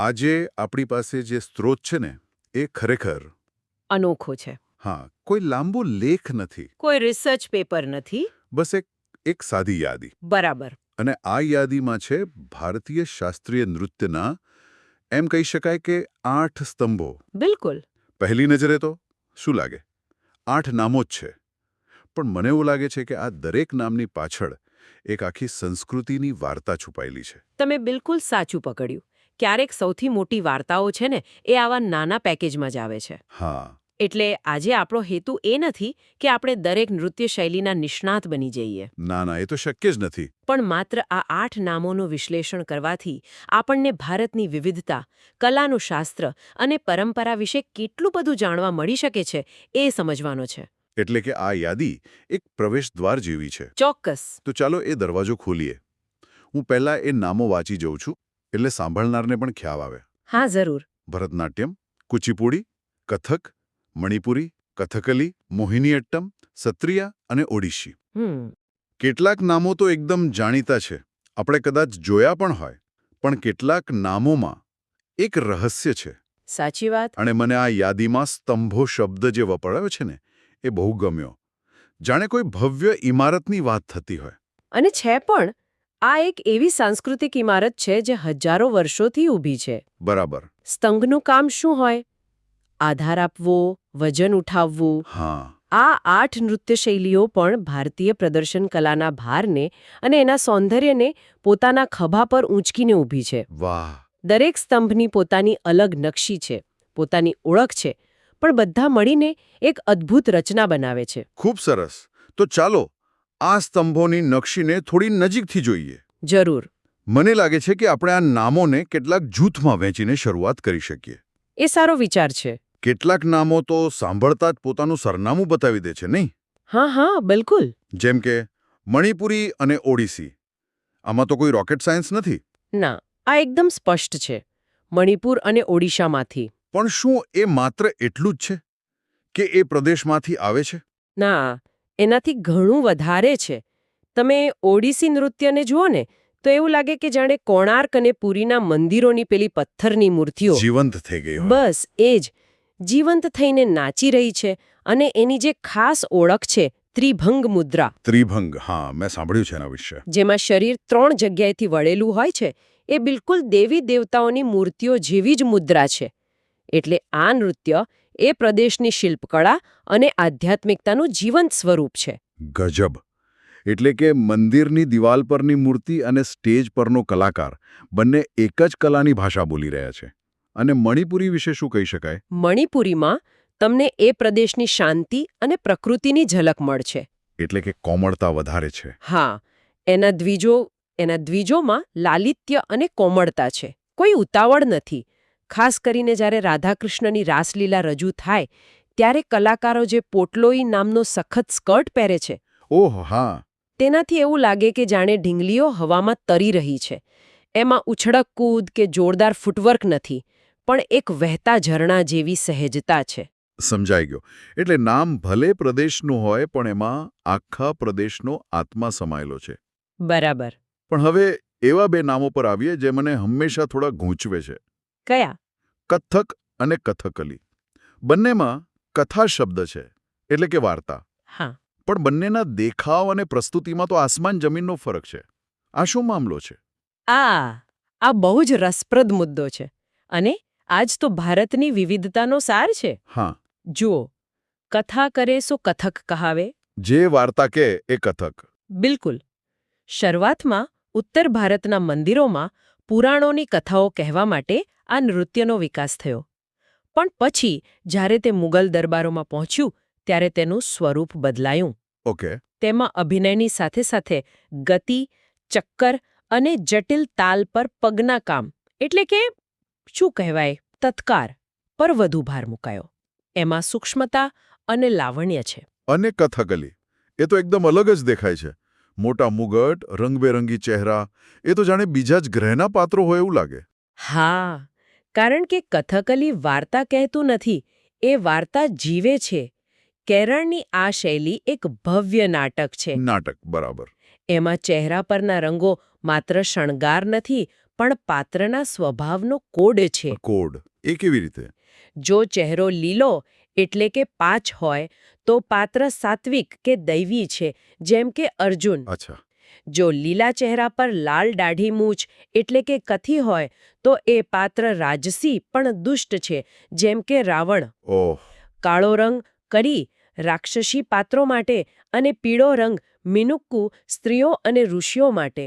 આજે આપણી પાસે જે સ્ત્રોત છે ને એ ખરેખર અનોખો છે. હા કોઈ લાંબો લેખ નથી. કોઈ રિસર્ચ પેપર નથી. બસ એક એક સાદી યાદી. બરાબર. અને આ યાદીમાં છે ભારતીય શાસ્ત્રીય નૃત્યના એમ કહી શકાય કે આઠ સ્તંભો. બિલકુલ. પહેલી નજરે તો શું લાગે? આઠ નામો જ છે. પણ મને એવું લાગે છે કે આ દરેક નામની પાછળ એક આખી સંસ્કૃતિની વાર્તા છુપાયેલી છે. તમે બિલકુલ સાચું પકડ્યું. ક્યારેક સૌથી મોટી વાર્તાઓ છે ને એ આવા નાના પેકેજમાં જ આવે છે. હા. એટલે આજે આપણો હેતુ એ નથી કે આપણે દરેક નૃત્ય શૈલીના નિષ્ણાત બની જઈએ. ના ના એ તો શક્ય જ નથી. પણ માત્ર આ આઠ નામોનું વિશ્લેષણ કરવાથી આપણને ભારતની વિવિધતા કલાનું શાસ્ત્ર અને પરંપરા વિશે કેટલું બધું જાણવા મળી શકે છે એ સમજવાનો છે. એટલે કે આ યાદી એક પ્રવેશદ્વાર જેવી છે. ચોક્કસ. તો ચાલો એ દરવાજો ખોલીએ. હું પહેલા એ નામો વાંચી જઉં છું. એટલે સાંભળનારને પણ ખ્યાલ આવે. હા જરૂર. ભરતનાટ્યમ કુચીપુડી કથક મણિપુરી કથકલી મોહિનીઅટ્ટમ સત્રિયા અને ઓડિશી. કેટલાક નામો તો એકદમ જાણીતા છે. આપણે કદાચ જોયા પણ હોય. પણ કેટલાક નામોમાં એક રહસ્ય છે. સાચી વાત. અને મને આ યાદીમાં સ્તંભો શબ્દ જે વપરાયો છે ને એ બહુ ગમ્યો. જાણે કોઈ ભવ્ય ઇમારતની વાત થતી હોય. અને છે પણ. આ એક એવી સાંસ્કૃતિક ઇમારત છે જે હજારો વર્ષોથી ઊભી છે. બરાબર. સ્તંભનું કામ શું હોય? આધાર આપવો વજન ઉઠાવવું. હા. આ આઠ નૃત્ય શૈલીઓ પણ ભારતીય પ્રદર્શન કલાના ભારને અને એના સૌંદર્યને પોતાના ખભા પર ઊંચકીને ઊભી છે. વાહ. દરેક સ્તંભની પોતાની અલગ નકશી છે પોતાની ઓળખ છે પણ બધા મળીને એક અદ્ભુત રચના બનાવે છે. ખૂબ સરસ. તો ચાલો આ સ્તંભોની નકશીને થોડી નજીકથી જોઈએ. જરૂર. મને લાગે છે કે આપણે આ નામોને કેટલાક જૂથમાં વહેંચીને શરૂઆત કરી શકીએ. એ સારો વિચાર છે. કેટલાક નામો તો સાંભળતા જ પોતાનું સરનામું બતાવી દે છે નહીં? હા હા બિલકુલ. જેમ કે મણિપુરી અને ઓડિસી. આમાં તો કોઈ રોકેટ સાયન્સ નથી? ના આ એકદમ સ્પષ્ટ છે. મણિપુર અને ઓડિશામાંથી. પણ શું એ માત્ર એટલું જ છે? કે એ પ્રદેશમાંથી આવે છે? ના એનાથી ઘણું વધારે છે. તમે ઓડિસી નૃત્યને જુઓ ને તો એવું લાગે કે જાણે કોણાર્ક અને પુરીના મંદિરોની પેલી પથ્થરની મૂર્તિઓ જીવંત થઈ ગઈ બસ એ જ. જીવંત થઈને નાચી રહી છે અને એની જે ખાસ ઓળખ છે ત્રિભંગ મુદ્રા. ત્રિભંગ હા મેં સાંભળ્યું છે એના વિશે. જેમાં શરીર ત્રણ જગ્યાએથી વળેલું હોય છે એ બિલકુલ દેવી દેવતાઓની મૂર્તિઓ જેવી જ મુદ્રા છે. એટલે આ નૃત્ય એ પ્રદેશની શિલ્પકળા અને આધ્યાત્મિકતાનું જીવંત સ્વરૂપ છે. ગજબ. એટલે કે મંદિરની દિવાલ પરની મૂર્તિ અને સ્ટેજ પરનો કલાકાર બંને એક જ કલાની ભાષા બોલી રહ્યા છે. અને મણિપુરી વિશે શું કહી શકાય? મણિપુરીમાં તમને એ પ્રદેશની શાંતિ અને પ્રકૃતિની ઝલક મળશે. એટલે કે કોમળતા વધારે છે. હા એના દ્વિજો એના દ્વિજોમાં લાલિત્ય અને કોમળતા છે. કોઈ ઉતાવળ નથી. ખાસ કરીને જ્યારે રાધાકૃષ્ણની રાસલીલા રજૂ થાય ત્યારે કલાકારો જે પોટલોઈ નામનો સખત સ્કર્ટ પહેરે છે ઓહ હા. તેનાથી એવું લાગે કે જાણે ઢીંગલીઓ હવામાં તરી રહી છે. એમાં ઉછળક કૂદ કે જોરદાર ફૂટવર્ક નથી પણ એક વહેતા ઝરણા જેવી સહેજતા છે. સમજાઈ ગયો. એટલે નામ ભલે પ્રદેશનું હોય પણ એમાં આખા પ્રદેશનો આત્મા સમાયેલો છે. બરાબર. પણ હવે એવા બે નામો પર આવીએ જે મને હંમેશા થોડા ગૂંચવે છે. કયા? કથક અને કથકલી. બંનેમાં કથા શબ્દ છે એટલે કે વાર્તા. હા. પણ બંનેના દેખાવ અને પ્રસ્તુતિમાં તો આસમાન જમીનનો ફરક છે. આ શું મામલો છે? આ આ બહુ જ રસપ્રદ મુદ્દો છે. અને આજ તો ભારતની વિવિધતાનો સાર છે. હા. જુઓ કથા કરે સો કથક કહાવે. જે વાર્તા કે એ કથક. બિલકુલ. શરૂઆતમાં ઉત્તર ભારતના મંદિરોમાં પુરાણોની કથાઓ કહેવા માટે આ નૃત્યનો વિકાસ થયો. પણ પછી જ્યારે તે મુગલ દરબારોમાં પહોંચ્યું ત્યારે તેનું સ્વરૂપ બદલાયું. ઓકે. તેમાં અભિનયની સાથે સાથે ગતિ ચક્કર અને જટિલ તાલ પર પગના કામ એટલે કે શું કહેવાય તત્કાર પર વધુ ભાર મુકાયો. એમાં સૂક્ષ્મતા અને લાવણ્ય છે. અને કથકલી. એ તો એકદમ અલગ જ દેખાય છે. મોટા મુગટ રંગબેરંગી ચહેરા એ તો જાણે બીજા જ ગ્રહના પાત્રો હોય એવું લાગે. હા કારણ કે કથકલી વાર્તા કહેતું નથી એ વાર્તા જીવે છે. કેરળની આ શૈલી એક ભવ્ય નાટક છે. નાટક બરાબર. એમાં ચહેરા પરના રંગો માત્ર શણગાર નથી પણ પાત્રના સ્વભાવનો કોડ છે. કોડ. એ કેવી રીતે? જો ચહેરો લીલો એટલે કે પાંચ હોય તો પાત્ર સાત્વિક કે દૈવી છે જેમ કે અર્જુન. અચ્છા. જો લીલા ચહેરા પર લાલ દાઢી મૂછ એટલે કે કથી હોય તો એ પાત્ર રાજસી પણ દુષ્ટ છે જેમ કે રાવણ. કાળો રંગ કરી રાક્ષસી પાત્રો માટે અને પીળો રંગ મિનુક્કુ સ્ત્રીઓ અને ઋષિઓ માટે.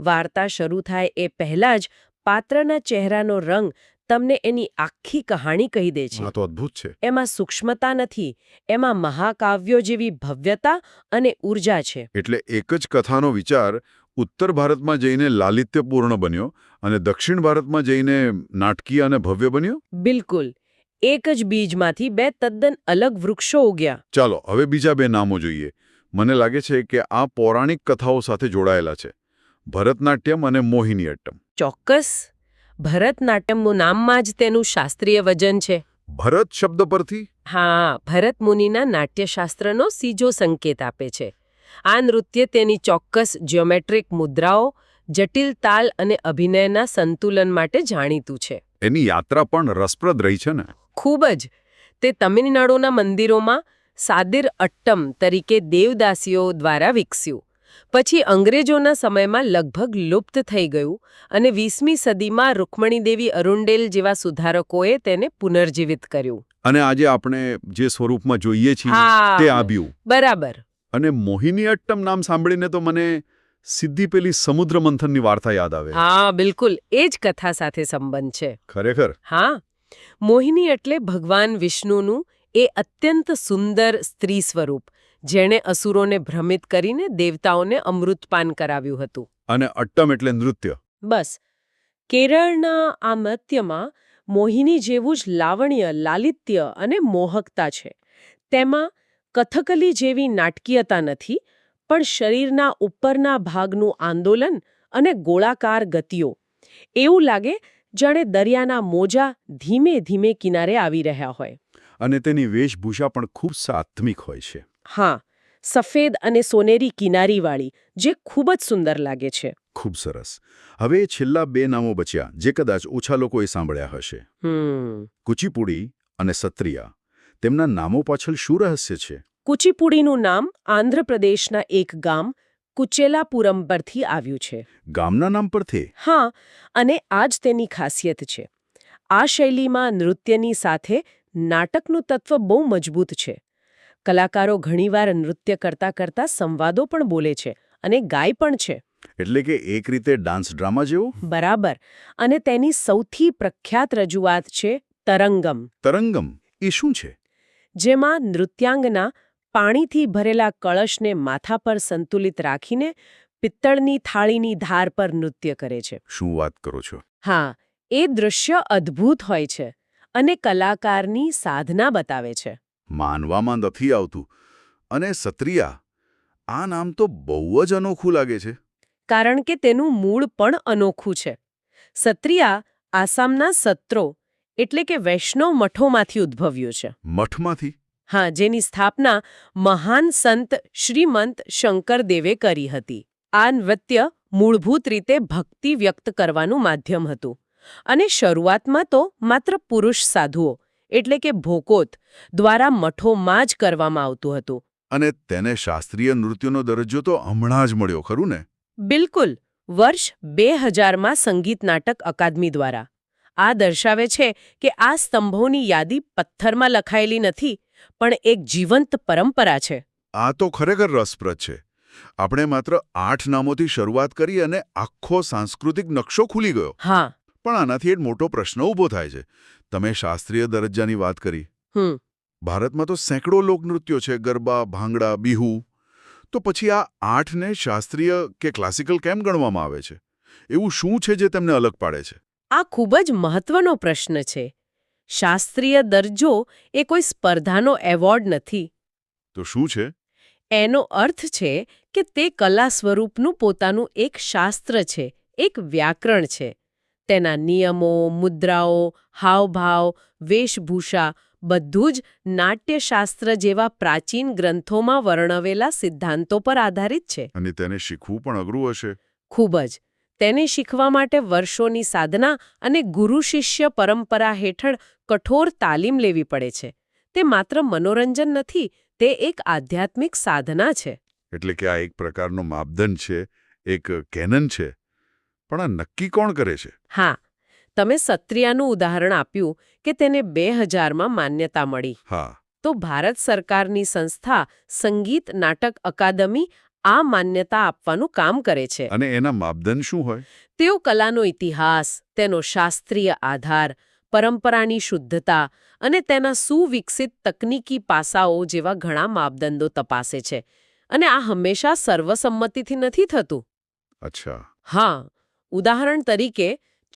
વાર્તા શરૂ થાય એ પહેલાં જ પાત્રના ચહેરાનો રંગ તમને એની આખી કહાણી કહી દે છે. તો અદ્ભુત છે. એમાં સૂક્ષ્મતા નથી એમાં મહાકાવ્યો જેવી ભવ્યતા અને ઊર્જા છે. એટલે એક જ કથાનો વિચાર ઉત્તર ભારતમાં જઈને લાલિત્યપૂર્ણ બન્યો અને દક્ષિણ ભારતમાં જઈને નાટકીય અને ભવ્ય બન્યો? બિલકુલ. એક જ બીજમાંથી બે તદ્દન અલગ વૃક્ષો ઉગ્યા. ચાલો હવે બીજા બે નામો જોઈએ. મને લાગે છે કે આ પૌરાણિક કથાઓ સાથે જોડાયેલા છે. ભરતનાટ્યમ અને મોહિનીઅટ્ટમ. ચોક્કસ. ભરતનાટ્યમનું નામમાં જ તેનું શાસ્ત્રીય વજન છે. ભરત શબ્દ પરથી? હા ભરત મુનિના નાટ્યશાસ્ત્રનો સીજો સંકેત આપે છે. આ નૃત્ય તેની ચોક્કસ જ્યોમેટ્રિક મુદ્રાઓ જટિલ તાલ અને અભિનયના સંતુલન માટે જાણીતું છે. એની યાત્રા પણ રસપ્રદ રહી છે ને? ખૂબ જ. તે તમિલનાડુના મંદિરોમાં સાદિર અટ્ટમ તરીકે દેવદાસીઓ દ્વારા વિકસ્યું. પછી અંગ્રેજોના સમયમાં લગભગ લુપ્ત થઈ ગયું અને વીસમી સદીમાં રૂકમણીદેવી અરુંડેલ જેવા સુધારકોએ તેને પુનર્જીવિત કર્યું. અને આજે આપણે જે સ્વરૂપમાં જોઈએ છીએ તે આવ્યું બરાબર. અને મોહિનીઅટ્ટમ નામ સાંભળીને તો મને સીધી પેલી સમુદ્ર મંથનની વાર્તા યાદ આવે. હા બિલકુલ. એ જ કથા સાથે સંબંધ છે. ખરેખર? હા. મોહિની એટલે ભગવાન વિષ્ણુનું એ અત્યંત સુંદર સ્ત્રી સ્વરૂપ. જેણે અસુરોને ભ્રમિત કરીને દેવતાઓને અમૃતપાન કરાવ્યું હતું. અને અટ્ટમ એટલે નૃત્ય. બસ. કેરળના આ મત્યમાં મોહિની જેવું જ લાવણ્ય લાલિત્ય અને મોહકતા છે. તેમાં કથકલી જેવી નાટકીયતા નથી પણ શરીરના ઉપરના ભાગનું આંદોલન અને ગોળાકાર ગતિઓ. એવું લાગે જાણે દરિયાના મોજા ધીમે ધીમે કિનારે આવી રહ્યા હોય. અને તેની વેશભૂષા પણ ખૂબ સાત્મિક હોય છે. હા સફેદ અને સોનેરી કિનારીવાળી જે ખૂબ જ સુંદર લાગે છે. ખૂબ સરસ. હવે છેલ્લા બે નામો બચ્યા જે કદાચ ઓછા લોકોએ સાંભળ્યા હશે. કુચીપુડી અને સત્રિયા. તેમના નામો પાછળ શું રહસ્ય છે? કુચીપુડીનું નામ આંધ્રપ્રદેશના એક ગામ કુચેલાપુરમ પરથી આવ્યું છે. ગામના નામ પરથી? હા અને આ જ તેની ખાસિયત છે. આ શૈલીમાં નૃત્યની સાથે નાટકનું તત્વ બહુ મજબૂત છે. કલાકારો ઘણીવાર નૃત્ય કરતા કરતા સંવાદો પણ બોલે છે અને ગાય પણ છે. એટલે કે એક રીતે ડાન્સ ડ્રામા જેવું? બરાબર. અને તેની સૌથી પ્રખ્યાત રજૂઆત છે તરંગમ. તરંગમ? એ શું છે? જેમાં નૃત્યાંગના પાણીથી ભરેલા કળશને માથા પર સંતુલિત રાખીને પિત્તળની થાળીની ધાર પર નૃત્ય કરે છે. શું વાત કરો છો? હા એ દૃશ્ય અદ્ભુત હોય છે અને કલાકારની સાધના બતાવે છે. માનવામાં નથી આવતું. અને સત્રિયા આ નામ તો બહુ જ અનોખું લાગે છે. કારણ કે તેનું મૂળ પણ અનોખું છે. સત્રિયા આસામના સત્રો એટલે કે વૈષ્ણવ મઠોમાંથી ઉદ્ભવ્યું છે. મઠમાંથી? હા જેની સ્થાપના મહાન સંત શ્રીમંત શંકરદેવે કરી હતી. આ નૃત્ય મૂળભૂત રીતે ભક્તિ વ્યક્ત કરવાનું માધ્યમ હતું. અને શરૂઆતમાં તો માત્ર પુરુષ સાધુઓ એટલે કે ભોકોત દ્વારા મઠોમાં જ કરવામાં આવતું હતું. અને તેને શાસ્ત્રીય નૃત્યનો દરજ્જો તો હમણાં જ મળ્યો ખરું ને? બિલકુલ. વર્ષ બે હજારમાં સંગીત નાટક અકાદમી દ્વારા. આ દર્શાવે છે કે આ સ્તંભોની યાદી પથ્થરમાં લખાયેલી નથી પણ એક જીવંત પરંપરા છે. આ તો ખરેખર રસપ્રદ છે. આપણે માત્ર આઠ નામોથી શરૂઆત કરી અને આખો સાંસ્કૃતિક નકશો ખુલી ગયો. હા. પણ આનાથી એક મોટો પ્રશ્ન ઊભો થાય છે. તમે શાસ્ત્રીય દરજ્જાની વાત કરી. ભારતમાં તો સેંકડો લોકનૃત્યો છે ગરબા ભાંગડા બિહુ. તો પછી આ આઠને શાસ્ત્રીય કે ક્લાસિકલ કેમ ગણવામાં આવે છે? એવું શું છે જે તેમને અલગ પાડે છે? આ ખૂબ જ મહત્વનો પ્રશ્ન છે. શાસ્ત્રીય દરજ્જો એ કોઈ સ્પર્ધાનો એવોર્ડ નથી. તો શું છે? એનો અર્થ છે કે તે કલા સ્વરૂપનું પોતાનું એક શાસ્ત્ર છે એક વ્યાકરણ છે. તેના નિયમો મુદ્રાઓ હાવભાવ વેશભૂષા બધું જ નાટ્યશાસ્ત્ર જેવા પ્રાચીન ગ્રંથોમાં વર્ણવેલા સિદ્ધાંતો પર આધારિત છે. અને તેને શીખવું પણ અઘરું હશે. ખૂબ જ. તેને શીખવા માટે વર્ષોની સાધના અને ગુરુ શિષ્ય પરંપરા હેઠળ કઠોર તાલીમ લેવી પડે છે. તે માત્ર મનોરંજન નથી તે એક આધ્યાત્મિક સાધના છે. એટલે કે આ એક પ્રકારનો માપદંડ છે એક કેનન છે. પણ આ નક્કી કોણ કરે છે? હા તમે સત્રિયાનું ઉદાહરણ આપ્યું કે તેને બે હજારમાં માન્યતા મળી. હા. તો ભારત સરકારની સંસ્થા સંગીત નાટક અકાદમી આ માન્યતા આપવાનું કામ કરે છે. અને એના માપદંડ શું હોય? તેઓ કલાનો ઇતિહાસ તેનો શાસ્ત્રીય આધાર પરંપરાની શુદ્ધતા અને તેના સુવિકસિત તકનીકી પાસાઓ જેવા ઘણા માપદંડો તપાસે છે. અને આ હંમેશા સર્વસંમતિથી નથી થતું. અચ્છા. હા ઉદાહરણ તરીકે